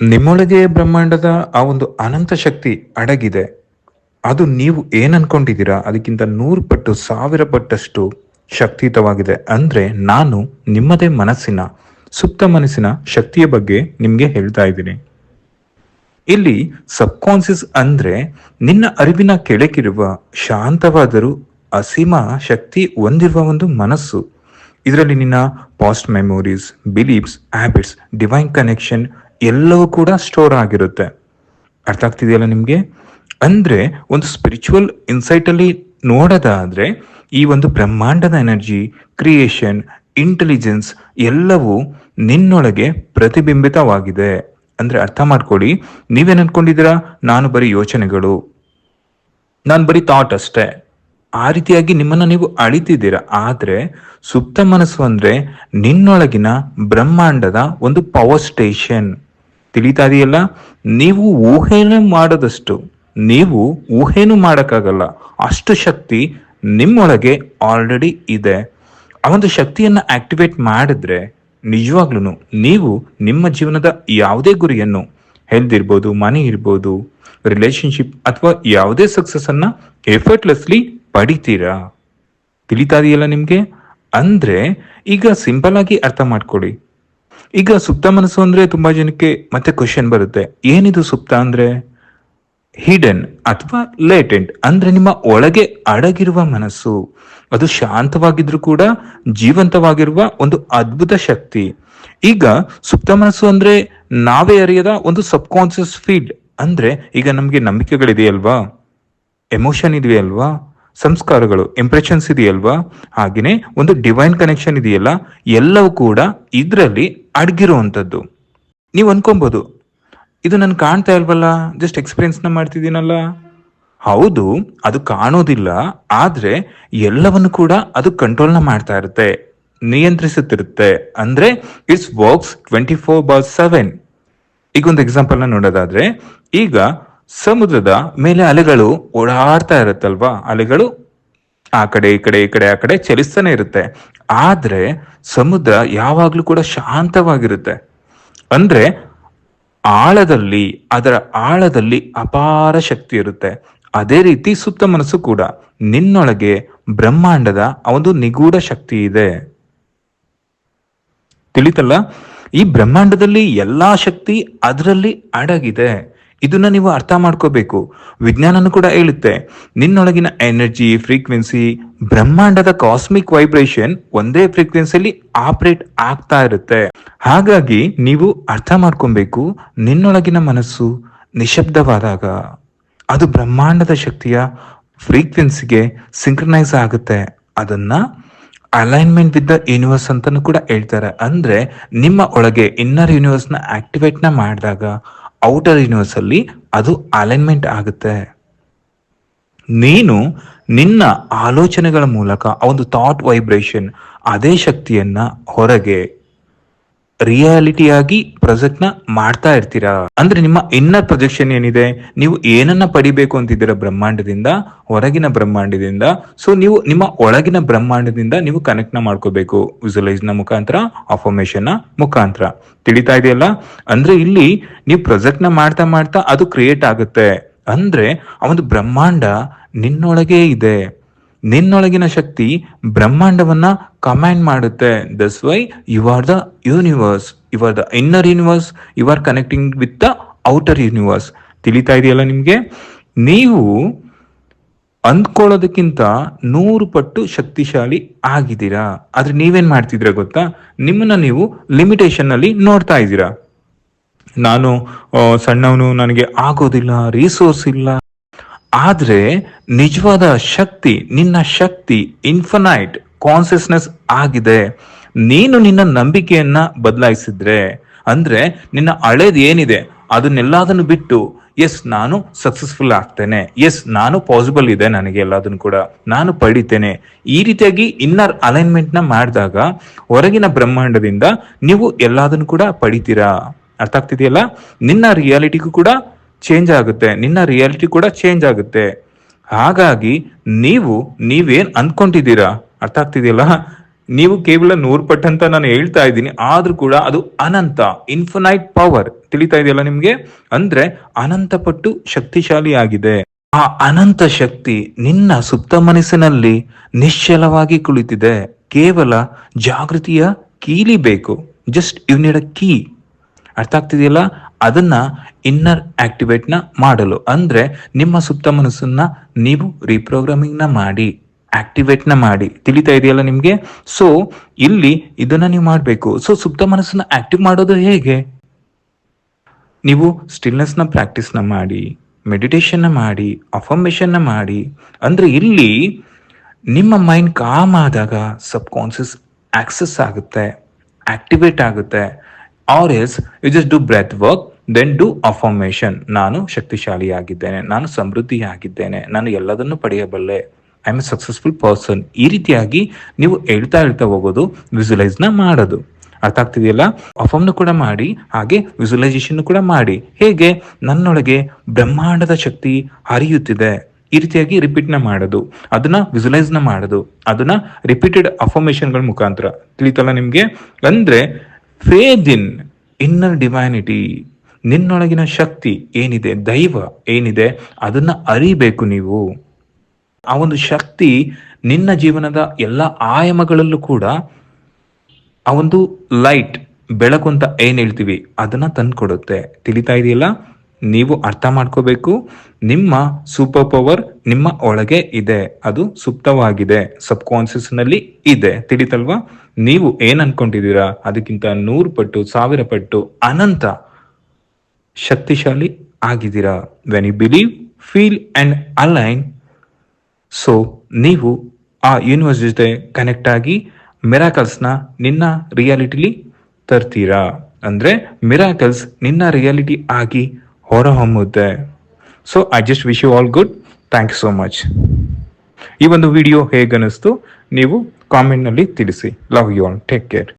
ನಿಮ್ಮೊಳಗೆ ಬ್ರಹ್ಮಾಂಡದ ಆ ಒಂದು ಅನಂತ ಶಕ್ತಿ ಅಡಗಿದೆ. ಅದು ನೀವು ಏನ್ ಅದಕ್ಕಿಂತ ನೂರು ಪಟ್ಟು ಸಾವಿರ ಪಟ್ಟಷ್ಟು ಶಕ್ತಿಯುತವಾಗಿದೆ. ಅಂದ್ರೆ ನಾನು ನಿಮ್ಮದೇ ಮನಸ್ಸಿನ, ಸುಪ್ತ ಮನಸ್ಸಿನ ಶಕ್ತಿಯ ಬಗ್ಗೆ ನಿಮ್ಗೆ ಹೇಳ್ತಾ ಇದ್ದೀನಿ. ಇಲ್ಲಿ ಸಬ್ಕಾನ್ಸಿಯಸ್ ಅಂದ್ರೆ ನಿನ್ನ ಅರಿವಿನ ಕೆಳಕಿರುವ ಶಾಂತವಾದರೂ ಅಸೀಮ ಶಕ್ತಿ ಹೊಂದಿರುವ ಒಂದು ಮನಸ್ಸು. ಇದರಲ್ಲಿ ನಿನ್ನ past memories beliefs habits divine connection ಎಲ್ಲವೂ ಕೂಡ ಸ್ಟೋರ್ ಆಗಿರುತ್ತೆ. ಅರ್ಥ ಆಗ್ತಿದೆಯಲ್ಲ ನಿಮಗೆ? ಅಂದ್ರೆ ಒಂದು ಸ್ಪಿರಿಚುವಲ್ ಇನ್ಸೈಟ್ ಅಲ್ಲಿ ನೋಡೋದಾದ್ರೆ ಈ ಒಂದು ಬ್ರಹ್ಮಾಂಡದ ಎನರ್ಜಿ ಕ್ರಿಯೇಷನ್ ಇಂಟೆಲಿಜೆನ್ಸ್ ಎಲ್ಲವೂ ನಿನ್ನೊಳಗೆ ಪ್ರತಿಬಿಂಬಿತವಾಗಿದೆ. ಅಂದ್ರೆ ಅರ್ಥ ಮಾಡ್ಕೊಳ್ಳಿ. ನೀವೇನ್ ಅನ್ಕೊಂಡಿದ್ದೀರಾ? ನಾನು ಬರೀ ಯೋಚನೆಗಳು. ನಾನು ಬರೀ ಥಾಟ್ ಅಷ್ಟೇ. ಆ ರೀತಿಯಾಗಿ ನಿಮ್ಮನ್ನ ನೀವು ಅಳಿತಿದ್ದೀರಾ? ಆದ್ರೆ ಸುಪ್ತ ಮನಸ್ಸು ಅಂದ್ರೆ ನಿನ್ನೊಳಗಿನ ಬ್ರಹ್ಮಾಂಡದ ಒಂದು ಪವರ್ ಸ್ಟೇಷನ್ ತಿಳಿತಾ ಇದೆಯಲ್ಲ ನೀವು ಊಹೆನೇ ಮಾಡದಷ್ಟು, ನೀವು ಊಹೆನೂ ಮಾಡೋಕ್ಕಾಗಲ್ಲ. ಅಷ್ಟು ಶಕ್ತಿ ನಿಮ್ಮೊಳಗೆ ಆಲ್ರೆಡಿ ಇದೆ. ಆ ಒಂದು ಶಕ್ತಿಯನ್ನ ಆಕ್ಟಿವೇಟ್ ಮಾಡಿದ್ರೆ ನಿಜವಾಗ್ಲೂ ನೀವು ನಿಮ್ಮ ಜೀವನದ ಯಾವುದೇ ಗುರಿಯನ್ನು ಹೆಲ್ತ್ ಇರ್ಬೋದು ಮನಿ ಇರ್ಬೋದು ರಿಲೇಶನ್ಶಿಪ್ ಅಥವಾ ಯಾವುದೇ ಸಕ್ಸಸ್ ಅನ್ನ ಎಫರ್ಟ್ಲೆಸ್ಲಿ ಪಡಿತೀರಾ? ತಿಳಿತಾ ಇದೆಯಲ್ಲ ನಿಮ್ಗೆ? ಅಂದ್ರೆ ಈಗ ಸಿಂಪಲ್ ಆಗಿ ಅರ್ಥ ಮಾಡ್ಕೊಳ್ಳಿ. ಈಗ ಸುಪ್ತ ಮನಸ್ಸು ಅಂದ್ರೆ ತುಂಬಾ ಜನಕ್ಕೆ ಮತ್ತೆ ಕ್ವಶನ್ ಬರುತ್ತೆ. ಏನಿದು ಸುಪ್ತ ಅಂದ್ರೆ? ಹಿಡನ್ ಅಥವಾ ಲೇಟೆಂಟ್ ಅಂದ್ರೆ ನಿಮ್ಮ ಒಳಗೆ ಅಡಗಿರುವ ಮನಸ್ಸು. ಅದು ಶಾಂತವಾಗಿದ್ರು ಕೂಡ ಜೀವಂತವಾಗಿರುವ ಒಂದು ಅದ್ಭುತ ಶಕ್ತಿ. ಈಗ ಸುಪ್ತ ಮನಸ್ಸು ಅಂದ್ರೆ ನಾವೇ ಅರಿಯದ ಒಂದು ಸಬ್ ಕಾನ್ಸಿಯಸ್ ಫೀಲ್ಡ್ ಅಂದ್ರೆ ಈಗ ನಮ್ಗೆ ನಂಬಿಕೆಗಳಿದೆಯಲ್ವಾ? ಎಮೋಷನ್ ಇದೆಯಲ್ವಾ? ಸಂಸ್ಕಾರಗಳು ಇಂಪ್ರೆಷನ್ಸ್ ಇದೆಯಲ್ವಾ? ಹಾಗೆಯೇ ಒಂದು ಡಿವೈನ್ ಕನೆಕ್ಷನ್ ಇದೆಯಲ್ಲ, ಎಲ್ಲವೂ ಕೂಡ ಇದರಲ್ಲಿ ಅಡಗಿರುವಂಥದ್ದು. ನೀವು ಅನ್ಕೊಬೋದು, ಇದು ನಾನು ಕಾಣ್ತಾ ಇಲ್ವಲ್ಲ ಜಸ್ಟ್ ಎಕ್ಸ್ಪೀರಿಯನ್ಸ್ನ ಮಾಡ್ತಿದ್ದೀನಲ್ಲ? ಹೌದು, ಅದು ಕಾಣೋದಿಲ್ಲ, ಆದರೆ ಎಲ್ಲವನ್ನು ಕೂಡ ಅದು ಕಂಟ್ರೋಲ್ನ ಮಾಡ್ತಾ ಇರುತ್ತೆ, ನಿಯಂತ್ರಿಸುತ್ತಿರುತ್ತೆ. ಅಂದರೆ it's works twenty four bar seven ಈಗ ಒಂದು ಎಕ್ಸಾಂಪಲ್ನ ನೋಡೋದಾದ್ರೆ, ಈಗ ಸಮುದ್ರದ ಮೇಲೆ ಅಲೆಗಳು ಓಡಾಡ್ತಾ ಇರುತ್ತಲ್ವಾ? ಅಲೆಗಳು ಆ ಕಡೆ, ಈ ಕಡೆ ಈ ಕಡೆ, ಆ ಕಡೆ ಚಲಿಸ್ತಾನೆ ಇರುತ್ತೆ. ಆದ್ರೆ ಸಮುದ್ರ ಯಾವಾಗ್ಲೂ ಕೂಡ ಶಾಂತವಾಗಿರುತ್ತೆ. ಅಂದ್ರೆ ಆಳದಲ್ಲಿ, ಅದರ ಆಳದಲ್ಲಿ ಅಪಾರ ಶಕ್ತಿ ಇರುತ್ತೆ. ಅದೇ ರೀತಿ ಸುಪ್ತ ಮನಸ್ಸು ಕೂಡ. ನಿನ್ನೊಳಗೆ ಬ್ರಹ್ಮಾಂಡದ ಒಂದು ನಿಗೂಢ ಶಕ್ತಿ ಇದೆ. ತಿಳಿತಲ್ಲ? ಈ ಬ್ರಹ್ಮಾಂಡದಲ್ಲಿ ಎಲ್ಲಾ ಶಕ್ತಿ ಅದರಲ್ಲಿ ಅಡಗಿದೆ. ಇದನ್ನ ನೀವು ಅರ್ಥ ಮಾಡ್ಕೋಬೇಕು. ವಿಜ್ಞಾನನು ಕೂಡ ಹೇಳುತ್ತೆ, ನಿನ್ನೊಳಗಿನ ಎನರ್ಜಿ ಫ್ರೀಕ್ವೆನ್ಸಿ ಬ್ರಹ್ಮಾಂಡದ ಕಾಸ್ಮಿಕ್ ವೈಬ್ರೇಷನ್ ಒಂದೇ ಫ್ರೀಕ್ವೆನ್ಸಿಯಲ್ಲಿ ಆಪರೇಟ್ ಆಗ್ತಾ ಇರುತ್ತೆ. ಹಾಗಾಗಿ ನೀವು ಅರ್ಥ ಮಾಡ್ಕೊಬೇಕು, ನಿನ್ನೊಳಗಿನ ಮನಸ್ಸು ನಿಶಬ್ದವಾದಾಗ ಅದು ಬ್ರಹ್ಮಾಂಡದ ಶಕ್ತಿಯ ಫ್ರೀಕ್ವೆನ್ಸಿಗೆ ಸಿಂಕ್ರನೈಸ್ ಆಗುತ್ತೆ. ಅದನ್ನ ಅಲೈನ್ಮೆಂಟ್ ವಿತ್ ದ ಯೂನಿವರ್ಸ್ ಅಂತಾನು ಕೂಡ ಹೇಳ್ತಾರೆ. ಅಂದ್ರೆ ನಿಮ್ಮ ಒಳಗೆ ಇನ್ನರ್ ಆಕ್ಟಿವೇಟ್ನ ಮಾಡಿದಾಗ ಔಟರ್ ಯೂನಿವರ್ಸ್ ಅಲ್ಲಿ ಅದು ಅಲೈನ್ಮೆಂಟ್ ಆಗುತ್ತೆ. ನೀನು ನಿನ್ನ ಆಲೋಚನೆಗಳ ಮೂಲಕ ಒಂದು ಥಾಟ್ ವೈಬ್ರೇಷನ್ ಅದೇ ಶಕ್ತಿಯನ್ನ ಹೊರಗೆ ರಿಯಾಲಿಟಿಯಾಗಿ ಪ್ರೊಜೆಕ್ಟ್ನ ಮಾಡ್ತಾ ಇರ್ತೀರಾ? ಅಂದ್ರೆ ನಿಮ್ಮ ಇನ್ನರ್ ಪ್ರೊಜೆಕ್ಷನ್ ಏನಿದೆ? ನೀವು ಏನನ್ನ ಪಡಿಬೇಕು ಅಂತಿದ್ದೀರಾ ಬ್ರಹ್ಮಾಂಡದಿಂದ, ಹೊರಗಿನ ಬ್ರಹ್ಮಾಂಡದಿಂದ? ಸೊ ನೀವು ನಿಮ್ಮ ಒಳಗಿನ ಬ್ರಹ್ಮಾಂಡದಿಂದ ನೀವು ಕನೆಕ್ಟ್ನ ಮಾಡ್ಕೋಬೇಕು ವಿಜುಲೈಸ್ನ ಮುಖಾಂತರ ಅಫರ್ಮೇಶನ್ನ ಮುಖಾಂತರ. ತಿಳಿತಾ ಇದೆಯಲ್ಲ? ಅಂದ್ರೆ ಇಲ್ಲಿ ನೀವು ಪ್ರೊಜೆಕ್ಟ್ನ ಮಾಡ್ತಾ ಮಾಡ್ತಾ ಅದು ಕ್ರಿಯೇಟ್ ಆಗುತ್ತೆ. ಅಂದ್ರೆ ಆ ಒಂದು ಬ್ರಹ್ಮಾಂಡ ನಿನ್ನೊಳಗೆ ಇದೆ. ನಿನ್ನೊಳಗಿನ ಶಕ್ತಿ ಬ್ರಹ್ಮಾಂಡವನ್ನ ಕಮ್ಯಾಂಡ್ ಮಾಡುತ್ತೆ. Thus why you are the universe you are the inner universe you are connecting with the outer universe ತಿಳಿತಾ ಇದೆಯಲ್ಲ ನಿಮ್ಗೆ? ನೀವು ಅಂದ್ಕೊಳ್ಳೋದಕ್ಕಿಂತ ನೂರು ಪಟ್ಟು ಶಕ್ತಿಶಾಲಿ ಆಗಿದ್ದೀರಾ? ಆದ್ರೆ ನೀವೇನ್ ಮಾಡ್ತಿದ್ರ ಗೊತ್ತಾ? ನಿಮ್ಮನ್ನ ನೀವು ಲಿಮಿಟೇಷನ್ ಅಲ್ಲಿ ನೋಡ್ತಾ ಇದ್ದೀರಾ. ನಾನು ಸಣ್ಣವನು, ನನಗೆ ಆಗೋದಿಲ್ಲ ರಿಸೋರ್ಸ್ ಇಲ್ಲ. ಆದ್ರೆ ನಿಜವಾದ ಶಕ್ತಿ, ನಿನ್ನ ಶಕ್ತಿ ಇನ್ಫನೈಟ್ ಕಾನ್ಸಿಯಸ್ನೆಸ್ ಆಗಿದೆ. ನೀನು ನಿನ್ನ ನಂಬಿಕೆಯನ್ನ ಬದಲಾಯಿಸಿದ್ರೆ, ಅಂದ್ರೆ ನಿನ್ನ ಹಳೇದು ಏನಿದೆ, ಅದನ್ನೆಲ್ಲದನ್ನು ಬಿಟ್ಟು ಎಸ್ ನಾನು ಸಕ್ಸಸ್ಫುಲ್ ಆಗ್ತೇನೆ ಎಸ್ ನಾನು ಪಾಸಿಬಲ್ ಇದೆ ನನಗೆ ಎಲ್ಲದನ್ನು ಕೂಡ, ನಾನು ಪಡಿತೇನೆ. ಈ ರೀತಿಯಾಗಿ ಇನ್ನರ್ ಅಲೈನ್ಮೆಂಟ್ನ ಮಾಡಿದಾಗ, ಹೊರಗಿನ ಬ್ರಹ್ಮಾಂಡದಿಂದ ನೀವು ಎಲ್ಲದನ್ನು ಕೂಡ ಪಡಿತೀರಾ? ಅರ್ಥ ಆಗ್ತಿದೆಯಲ್ಲ ನಿನ್ನ ರಿಯಾಲಿಟಿಗೂ ಕೂಡ ಚೇಂಜ್ ಆಗುತ್ತೆ. ನಿನ್ನ ರಿಯಾಲಿಟಿ ಕೂಡ ಚೇಂಜ್ ಆಗುತ್ತೆ. ಹಾಗಾಗಿ ನೀವು, ನೀವೇನ್ ಅನ್ಕೊಂಡಿದ್ದೀರಾ? ಅರ್ಥ ಆಗ್ತಿದೆಯಲ್ಲ? ನೀವು ಕೇವಲ ನೂರು ಪಟ್ಟು ಅಂತ ನಾನು ಹೇಳ್ತಾ ಇದ್ದೀನಿ. ಆದ್ರೂ ಕೂಡ ಅದು ಅನಂತ ಇನ್ಫಿನೈಟ್ ಪವರ್ ತಿಳಿತಾ ಇದೆಯಲ್ಲ ನಿಮ್ಗೆ? ಅಂದ್ರೆ ಅನಂತ ಪಟ್ಟು ಶಕ್ತಿಶಾಲಿ ಆಗಿದೆ ಆ ಅನಂತ ಶಕ್ತಿ ನಿನ್ನ ಸುಪ್ತ ಮನಸ್ಸಿನಲ್ಲಿ ನಿಶ್ಚಲವಾಗಿ ಕುಳಿತಿದೆ. ಕೇವಲ ಜಾಗೃತಿಯ ಕೀಲಿ ಬೇಕು. Just you need a key ಅರ್ಥ ಆಗ್ತಿದೆಯಲ್ಲ? ಅದನ್ನ ಇನ್ನರ್ ಆಕ್ಟಿವೇಟ್ನ ಮಾಡಲು. ಅಂದ್ರೆ ನಿಮ್ಮ ಸುಪ್ತ ಮನಸ್ಸನ್ನ ನೀವು ರೀಪ್ರೋಗ್ರಾಮಿಂಗ್ ಮಾಡಿ ಆಕ್ಟಿವೇಟ್ ಮಾಡಿ. ತಿಳಿತಾ ಇದೆಯಲ್ಲ ನಿಮ್ಗೆ? ಸೊ ಇಲ್ಲಿ ಇದನ್ನ ನೀವು ಮಾಡಬೇಕು. ಸೊ ಸುಪ್ತ ಮನಸ್ಸನ್ನ ಆಕ್ಟಿವ್ ಮಾಡೋದು ಹೇಗೆ? ನೀವು ಸ್ಟಿಲ್ನೆಸ್ನ ಪ್ರಾಕ್ಟೀಸ್ನ ಮಾಡಿ ಮೆಡಿಟೇಷನ್ನ ಮಾಡಿ ಅಫರ್ಮೇಶನ್ನ ಮಾಡಿ. ಅಂದ್ರೆ ಇಲ್ಲಿ ನಿಮ್ಮ ಮೈಂಡ್ ಕಾಮ್ ಆದಾಗ ಸಬ್ ಕಾನ್ಸಿಯಸ್ ಆಕ್ಸೆಸ್ ಆಗುತ್ತೆ ಆಕ್ಟಿವೇಟ್ ಆಗುತ್ತೆ. Or as you just do breath work then do affirmation ನಾನು ಶಕ್ತಿಶಾಲಿಯಾಗಿದ್ದೇನೆ. ನಾನು ಸಮೃದ್ಧಿಯಾಗಿದ್ದೇನೆ. ನಾನು ಎಲ್ಲದನ್ನು ಪಡೆಯಬಲ್ಲೆ. I am a successful person ಈ ರೀತಿಯಾಗಿ ನೀವು ಹೇಳ್ತಾ ಹೇಳ್ತಾ ಹೋಗೋದು ವಿಸುಲೈಸ್ನ ಮಾಡೋದು. ಅರ್ಥ ಆಗ್ತಿದೆಯಲ್ಲ? ಅಫಮ್ನು ಕೂಡ ಮಾಡಿ, ಹಾಗೆ ವಿಸುಲೈಸೇಷನ್ ಕೂಡ ಮಾಡಿ. ಹೇಗೆ? ನನ್ನೊಳಗೆ ಬ್ರಹ್ಮಾಂಡದ ಶಕ್ತಿ ಹರಿಯುತ್ತಿದೆ. ಈ ರೀತಿಯಾಗಿ ರಿಪೀಟ್ನ ಮಾಡೋದು. ಅದನ್ನ ವಿಸುಲೈಸ್ನ ಮಾಡೋದು. ಅದನ್ನ ರಿಪೀಟೆಡ್ ಅಫರ್ಮೇಷನ್ಗಳ ಮುಖಾಂತರ. ತಿಳಿತಲ್ಲ ನಿಮಗೆ? ಅಂದ್ರೆ ಫೇದ್ ಇನ್ ಇನ್ನರ್ ಡಿವೈನಿಟಿ ನಿನ್ನೊಳಗಿನ ಶಕ್ತಿ ಏನಿದೆ, ದೈವ ಏನಿದೆ, ಅದನ್ನ ಅರಿಬೇಕು ನೀವು. ಆ ಒಂದು ಶಕ್ತಿ ನಿನ್ನ ಜೀವನದ ಎಲ್ಲ ಆಯಾಮಗಳಲ್ಲೂ ಕೂಡ ಆ ಒಂದು ಲೈಟ್ ಬೆಳಕು ಅಂತ ಏನ್ ಹೇಳ್ತೀವಿ, ಅದನ್ನ ತಂದ್ಕೊಡುತ್ತೆ. ತಿಳಿತಾ ಇದೆಯಲ್ಲ? ನೀವು ಅರ್ಥ ಮಾಡ್ಕೋಬೇಕು. ನಿಮ್ಮ ಸೂಪರ್ ಪವರ್ ನಿಮ್ಮ ಒಳಗೆ ಇದೆ. ಅದು ಸುಪ್ತವಾಗಿದೆ. ಸಬ್ ಕಾನ್ಸಿಯಸ್ನಲ್ಲಿ ಇದೆ. ತಿಳಿತಲ್ವಾ? ನೀವು ಏನ್ ಅನ್ಕೊಂಡಿದ್ದೀರಾ? ಅದಕ್ಕಿಂತ ನೂರು ಪಟ್ಟು, ಸಾವಿರ ಪಟ್ಟು ಅನಂತ ಶಕ್ತಿಶಾಲಿ ಆಗಿದ್ದೀರಾ? When you believe feel and align so ನೀವು ಆ ಯೂನಿವರ್ಸ್ ಜೊತೆ ಕನೆಕ್ಟ್ ಆಗಿ ಮಿರಾಕಲ್ಸ್ನ ನಿನ್ನ ರಿಯಾಲಿಟಿಲಿ ತರ್ತೀರಾ? ಅಂದರೆ ಮಿರಾಕಲ್ಸ್ ನಿನ್ನ ರಿಯಾಲಿಟಿ ಆಗಿ ಹೊರಹೊಮ್ಮುತ್ತೆ. So I just wish you all good thank you so much ಈ ಒಂದು ವಿಡಿಯೋ ಹೇಗನ್ನಿಸ್ತು? ನೀವು ಕಾಮೆಂಟ್ನಲ್ಲಿ ತಿಳಿಸಿ. Love you all take care